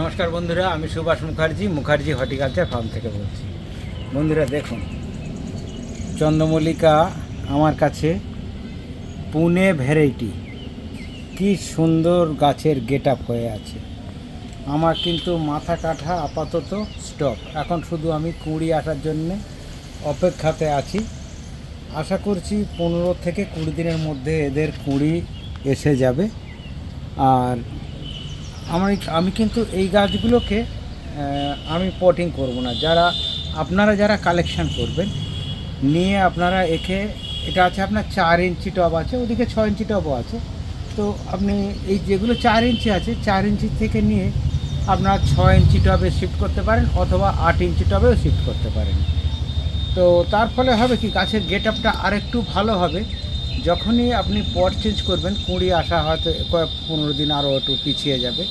নমস্কার বন্ধুরা, আমি সুভাষ মুখার্জি মুখার্জি হর্টিকালচার ফার্ম থেকে বলছি। বন্ধুরা, দেখুন, চন্দ্রমল্লিকা আমার কাছে পুনে ভ্যারাইটি। কি সুন্দর গাছের গেট আপ হয়ে আছে। আমার কিন্তু মাথা কাঠা আপাতত স্টপ। এখন শুধু আমি কুড়ি আসার জন্যে অপেক্ষাতে আছি। আশা করছি পনেরো থেকে কুড়ি দিনের মধ্যে এদের কুড়ি এসে যাবে। আর আমার আমি কিন্তু এই গাছগুলোকে আমি পটিং করব না। যারা, আপনারা যারা কালেকশন করবেন, নিয়ে আপনারা একে, এটা আছে আপনার চার ইঞ্চি টব আছে, ওদিকে ছ ইঞ্চি টবও আছে। তো আপনি এই যেগুলো চার ইঞ্চি আছে, চার ইঞ্চি থেকে নিয়ে আপনার ছ ইঞ্চি টবে শিফট করতে পারেন, অথবা আট ইঞ্চি টবেও শিফট করতে পারেন। তো তার ফলে হবে কি, গাছের গেট আপটা আরেকটু ভালো হবে। যখনই আপনি পট চেঞ্জ করবেন, কুঁড়ি আসা হয়তো কয়েক পনেরো দিন আরও একটু পিছিয়ে যাবে।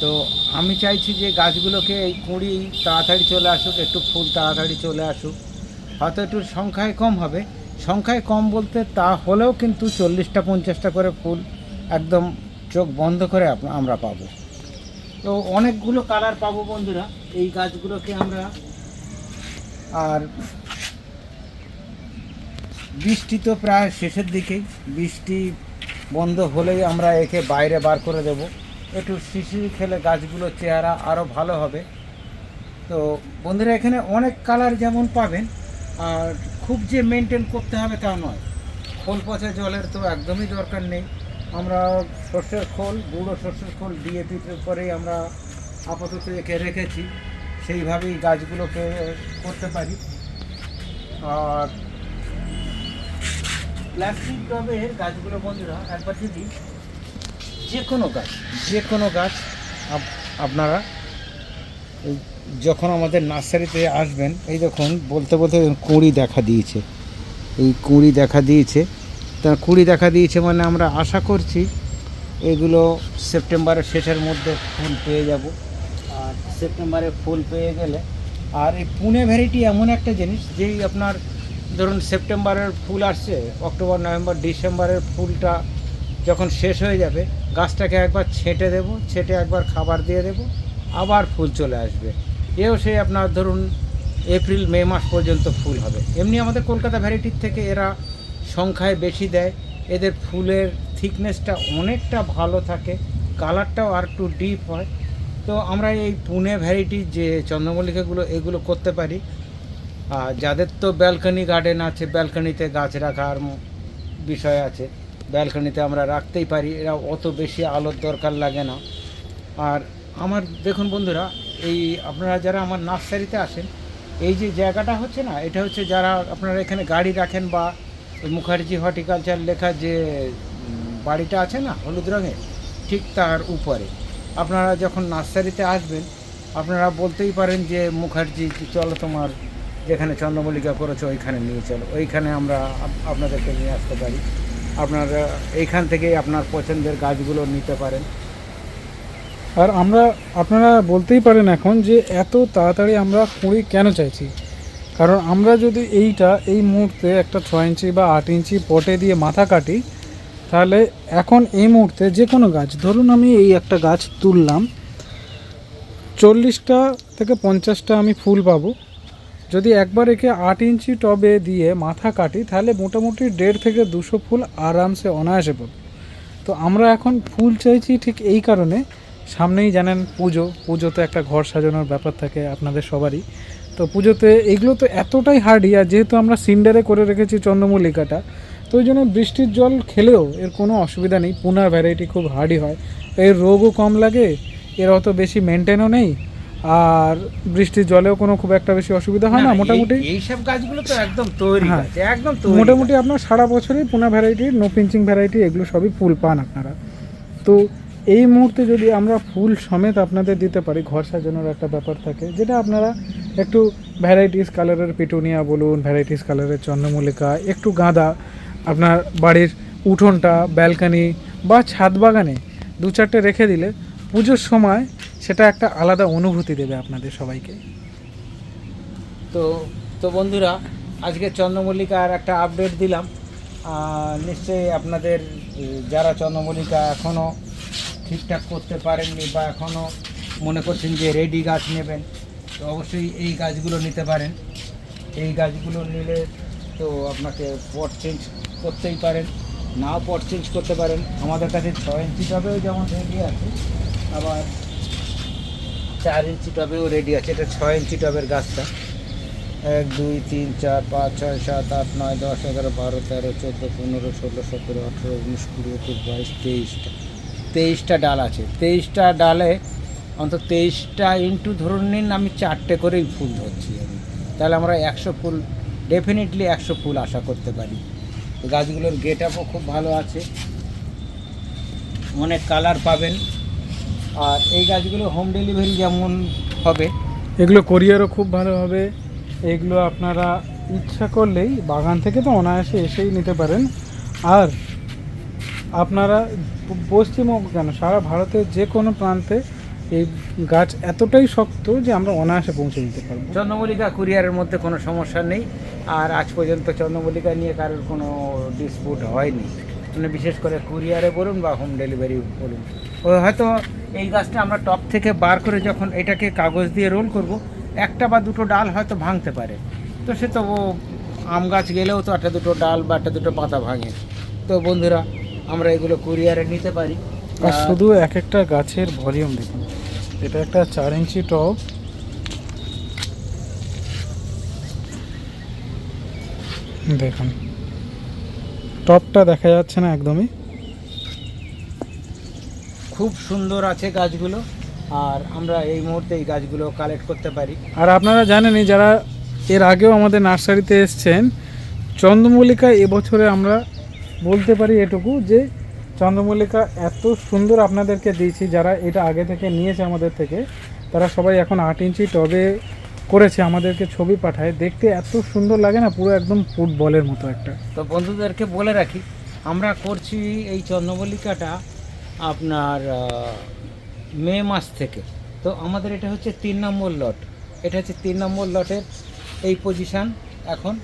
তো আমি চাইছি যে গাছগুলোকে এই কুঁড়ি তাড়াতাড়ি চলে আসুক, একটু ফুল তাড়াতাড়ি চলে আসুক। হয়তো একটু সংখ্যায় কম হবে। সংখ্যায় কম বলতে তা হলেও কিন্তু চল্লিশটা, পঞ্চাশটা করে ফুল একদম চোখ বন্ধ করে আমরা পাবো। তো অনেকগুলো কালার পাবো বন্ধুরা। এই গাছগুলোকে আমরা আর বৃষ্টি তো প্রায় শেষের দিকেই। বৃষ্টি বন্ধ হলেই আমরা একে বাইরে বার করে দেব। একটু শিশির খেলে গাছগুলোর চেহারা আরও ভালো হবে। তো বন্ধুরা, এখানে অনেক কালার যেমন পাবেন, আর খুব যে মেনটেন করতে হবে তা নয়। খোল পচা জলের তো একদমই দরকার নেই। আমরা সর্ষের খোল, গুঁড়ো সর্ষের খোল ডিএপির পরেই আমরা আপাতত একে রেখেছি। সেইভাবেই গাছগুলোকে করতে পারি। আর প্লাস্টিক টবের গাছগুলো বন্ধুরা একবার যদি যে কোনো গাছ, যে কোনো গাছ আপ- আপনারা যখন আমাদের নার্সারিতে আসবেন, এই দেখুন, বলতে বলতে কুঁড়ি দেখা দিয়েছে। এই কুঁড়ি দেখা দিয়েছে। তা কুঁড়ি দেখা দিয়েছে মানে আমরা আশা করছি এগুলো সেপ্টেম্বরের শেষের মধ্যে ফুল পেয়ে যাব। আর সেপ্টেম্বরে ফুল পেয়ে গেলে, আর এই পুনে ভ্যারাইটি এমন একটা জিনিস, যেই আপনার ধরুন সেপ্টেম্বরের ফুল আসছে, অক্টোবর, নভেম্বর, ডিসেম্বরের ফুলটা যখন শেষ হয়ে যাবে, গাছটাকে একবার ছেঁটে দেব, ছেঁটে একবার খাবার দিয়ে দেব, আবার ফুল চলে আসবে। এও সেই আপনার ধরুন এপ্রিল, মে মাস পর্যন্ত ফুল হবে। এমনি আমাদের কলকাতা ভ্যারাইটির থেকে এরা সংখ্যায় বেশি দেয়। এদের ফুলের থিকনেসটা অনেকটা ভালো থাকে, কালারটাও আর একটু ডিপ হয়। তো আমরা এই পুনে ভ্যারাইটির যে চন্দ্রমল্লিকাগুলো, এগুলো করতে পারি। আর যাদের তো ব্যালকনি গার্ডেন আছে ব্যালকনিতে গাছ রাখার বিষয় আছে ব্যালকনিতে আমরা রাখতেই পারি, এরা অত বেশি আলোর দরকার লাগে না। আর আমার, দেখুন বন্ধুরা, এই আপনারা যারা আমার নার্সারিতে আসেন, এই যে জায়গাটা হচ্ছে না, এটা হচ্ছে যারা আপনারা এখানে গাড়ি রাখেন বা মুখার্জি হর্টিকালচার লেখা যে বাড়িটা আছে না, হলুদ রঙের, ঠিক তার উপরে। আপনারা যখন নার্সারিতে আসবেন, আপনারা বলতেই পারেন যে, মুখার্জি, চলো তোমার যেখানে চন্দ্রমল্লিকা করেছে, ওইখানে নিয়ে চলো। ওইখানে আমরা আপনাদেরকে নিয়ে আসতে পারি। আপনারা, এইখান থেকে আপনার পছন্দের গাছগুলো নিতে পারেন। আর আমরা, আপনারা বলতেই পারেন এখন যে এত তাড়াতাড়ি আমরা কুড়ি কেন চাইছি? কারণ আমরা যদি এইটা, এই মুহূর্তে একটা ছ ইঞ্চি বা আট ইঞ্চি পটে দিয়ে মাথা কাটি, তাহলে এখন এই মুহূর্তে যে কোনো গাছ, ধরুন আমি এই একটা গাছ তুললাম, চল্লিশটা থেকে পঞ্চাশটা আমি ফুল পাবো। যদি একবার একে আট ইঞ্চি টবে দিয়ে মাথা কাটি, তাহলে মোটামুটি দেড় থেকে দুশো ফুল আরামসে অনায়াসে পাবো তো আমরা এখন ফুল চাইছি ঠিক এই কারণে। সামনেই জানেন পুজো। পুজোতে একটা ঘর সাজানোর ব্যাপার থাকে আপনাদের সবারই। তো পুজোতে এগুলো তো এতটাই হার্ডি আর যেহেতু আমরা সিন্ডারে করে রেখেছি চন্দ্রমল্লিকাটা, তো ওই জন্য বৃষ্টির জল খেলেও এর কোনো অসুবিধা নেই। পুনার ভ্যারাইটি খুব হার্ডি হয়। এর রোগও কম লাগে, এর অত বেশি মেনটেনও নেই। আর বৃষ্টির জলেও কোনো খুব একটা বেশি অসুবিধা হয় না এই- মোটামুটি এইসব গাছগুলো তো একদম তৈরি হ্যাঁ। একদম মোটামুটি আপনার সারা বছরই পোনা ভ্যারাইটির নো পিঞ্চিং ভ্যারাইটি এগুলো সবই ফুল পান আপনারা তো এই মুহূর্তে যদি আমরা ফুল সমেত আপনাদের দিতে পারি ঘর সাজানোর একটা ব্যাপার থাকে যেটা আপনারা একটু ভ্যারাইটিস কালারের পিটুনিয়া বলুন ভ্যারাইটিস কালারের চন্দ্রমল্লিকা একটু গাঁদা আপনার বাড়ির উঠোনটা ব্যালকানি বা ছাদ বাগানে দু চারটে রেখে দিলে পুজোর সময় সেটা একটা আলাদা অনুভূতি দেবে আপনাদের সবাইকে। তো তো বন্ধুরা, আজকে চন্দ্রমল্লিকার একটা আপডেট দিলাম। নিশ্চয়ই আপনাদের যারা চন্দ্রমল্লিকা এখনও ঠিকঠাক করতে পারেননি বা এখনও মনে করছেন যে রেডি গাছ নেবেন, তো অবশ্যই এই গাছগুলো নিতে পারেন। এই গাছগুলো নিলে তো আপনাকে পট চেঞ্জ করতেই পারেন, নাও পট চেঞ্জ করতে পারেন। আমাদের কাছে ছ ইঞ্চি টবেও যেমন রেডি আছে, আবার চার ইঞ্চি টবেও রেডি আছে। এটা ছয় ইঞ্চি টবের গাছটা। এক, দুই, তিন, চার, পাঁচ, ছয়, সাত, আট, নয়, দশ, এগারো, বারো, তেরো, চোদ্দ, পনেরো, ষোলো, সতেরো, আঠেরো, উনিশ, কুড়ি, একুশ, বাইশ, তেইশটা। তেইশটা ডাল আছে। তেইশটা ডালে অন্তত তেইশটা ইন্টু ধরুন নিন, আমি চারটে করেই ফুল ধরছি। আমি তাহলে আমরা একশো ফুল ডেফিনেটলি একশো ফুল আশা করতে পারি। গাছগুলোর গেট আপও খুব ভালো আছে। অনেক কালার পাবেন। আর এই গাছগুলো হোম ডেলিভারি যেমন হবে। এগুলো কোরিয়ারও খুব ভালো হবে। এগুলো আপনারা ইচ্ছা করলেই বাগান থেকে তো অনায়াসে এসেই নিতে পারেন। আর আপনারা পশ্চিমবঙ্গ কেন সারা ভারতের যে কোনো প্রান্তে এই গাছ এতটাই শক্ত যে আমরা অনায়াসে পৌঁছে দিতে পারব। চন্দ্রমল্লিকা কুরিয়ারের মধ্যে কোনো সমস্যা নেই। আর আজ পর্যন্ত চন্দ্রমল্লিকা নিয়ে কারোর কোনো ডিসপুট হয়নি। মানে বিশেষ করে কুরিয়ারে বলুন বা হোম ডেলিভারি বলুন। হয়তো এই গাছটা আমরা টপ থেকে বার করে যখন এটাকে কাগজ দিয়ে রোল করব একটা বা দুটো ডাল হয়তো ভাঙতে পারে। তো সে তো ও আম গাছ গেলেও তো একটা দুটো ডাল বা একটা দুটো পাতা ভাঙে। তো বন্ধুরা আমরা এগুলো কুরিয়ারে নিতে পারি। আর শুধু এক একটা গাছের ভলিউম দেখুন। এটা একটা চার ইঞ্চি টব। দেখুন। টপটা দেখা যাচ্ছে না একদমই। খুব সুন্দর আছে গাছগুলো আর আমরা এই মুহূর্তে এই গাছগুলো কালেক্ট করতে পারি। আর আপনারা জানেনই যারা এর আগেও আমাদের নার্সারিতে এসছেন চন্দ্রমল্লিকা এবছরে আমরা বলতে পারি এটুকু যে চন্দ্রমল্লিকা এত সুন্দর আপনাদেরকে দিয়েছি যারা এটা আগে থেকে নিয়েছে আমাদের থেকে তারা সবাই এখন আট ইঞ্চি টবে করেছে আমাদেরকে ছবি পাঠায়। দেখতে এত সুন্দর লাগে না পুরো একদম ফুটবলের মতো একটা। তো বন্ধুদেরকে বলে রাখি আমরা করছি এই চন্দ্রমল্লিকাটা আপনার মে মাস থেকে। তো আমাদের এটা হচ্ছে তিন নম্বর লট। এটা হচ্ছে তিন নম্বর লটের এই পজিশান এখন।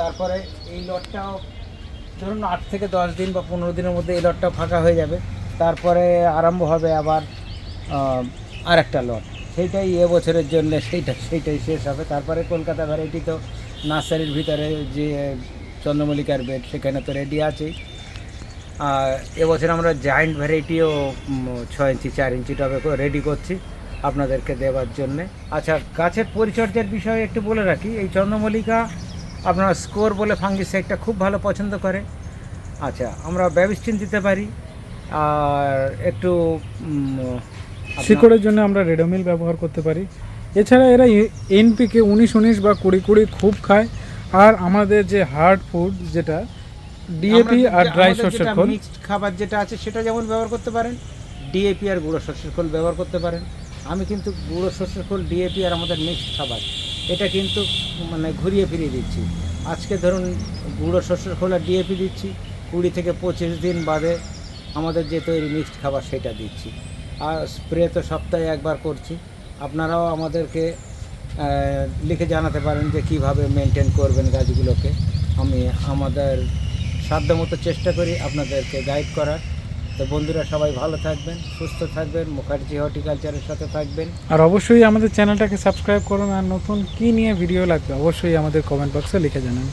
তারপরে এই লটটাও ধরুন আট থেকে দশ দিন বা পনেরো দিনের মধ্যে এই লটটা ফাঁকা হয়ে যাবে। তারপরে আরম্ভ হবে আবার আর একটা লট। সেইটাই এবছরের জন্য সেইটা, সেইটাই শেষ হবে। তারপরে কলকাতা ভ্যারাইটি তো নার্সারির ভিতরে যে চন্দ্রমল্লিকার বেড সেখানে তো রেডি আছেই। এবছর আমরা জায়েন্ট ভ্যারাইটিও ছয় ইঞ্চি, চার ইঞ্চি টবে রেডি করছি আপনাদেরকে দেওয়ার জন্যে। আচ্ছা গাছের পরিচর্যার বিষয়ে একটু বলে রাখি। এই চন্দ্রমল্লিকা আপনার স্কোর বলে ফাঙ্গিসাইডটা খুব ভালো পছন্দ করে। আচ্ছা আমরা ব্যবস্থিন দিতে পারি। আর একটু শিকড়ের জন্য আমরা রেডোমিল ব্যবহার করতে পারি। এছাড়া এরা এনপিকে উনিশ উনিশ বা কুড়ি কুড়ি খুব খায়। আর আমাদের যে হার্ড ফুড যেটা ডিএপি আর ড্রাই যেটা খোল। মিক্সড খাবার যেটা আছে সেটা যেমন ব্যবহার করতে পারেন ডিএপি আর গুঁড়ো শস্যের খোল ব্যবহার করতে পারেন। আমি কিন্তু গুঁড়ো শস্যের খোল ডিএপি আর আমাদের মিক্সড খাবার এটা কিন্তু মানে ঘুরিয়ে ফিরিয়ে দিচ্ছি। আজকে ধরুন গুঁড়ো শস্যের খোল আর ডিএপি দিচ্ছি কুড়ি থেকে পঁচিশ দিন বাদে আমাদের যে তৈরি মিক্সড খাবার সেটা দিচ্ছি। আর স্প্রে তো সপ্তাহে একবার করছি। আপনারাও আমাদেরকে লিখে জানাতে পারেন যে কীভাবে মেনটেন করবেন গাছগুলোকে। আমি আমাদের সাধ্যমতো চেষ্টা করি আপনাদেরকে গাইড করার। তো বন্ধুরা, সবাই ভালো থাকবেন, সুস্থ থাকবেন, মুখার্জি হর্টিকালচারের সাথে থাকবেন। আর অবশ্যই আমাদের চ্যানেলটাকে সাবস্ক্রাইব করুন আর নতুন কি নিয়ে ভিডিও লাগবে অবশ্যই আমাদের কমেন্ট বক্সে লিখে জানান।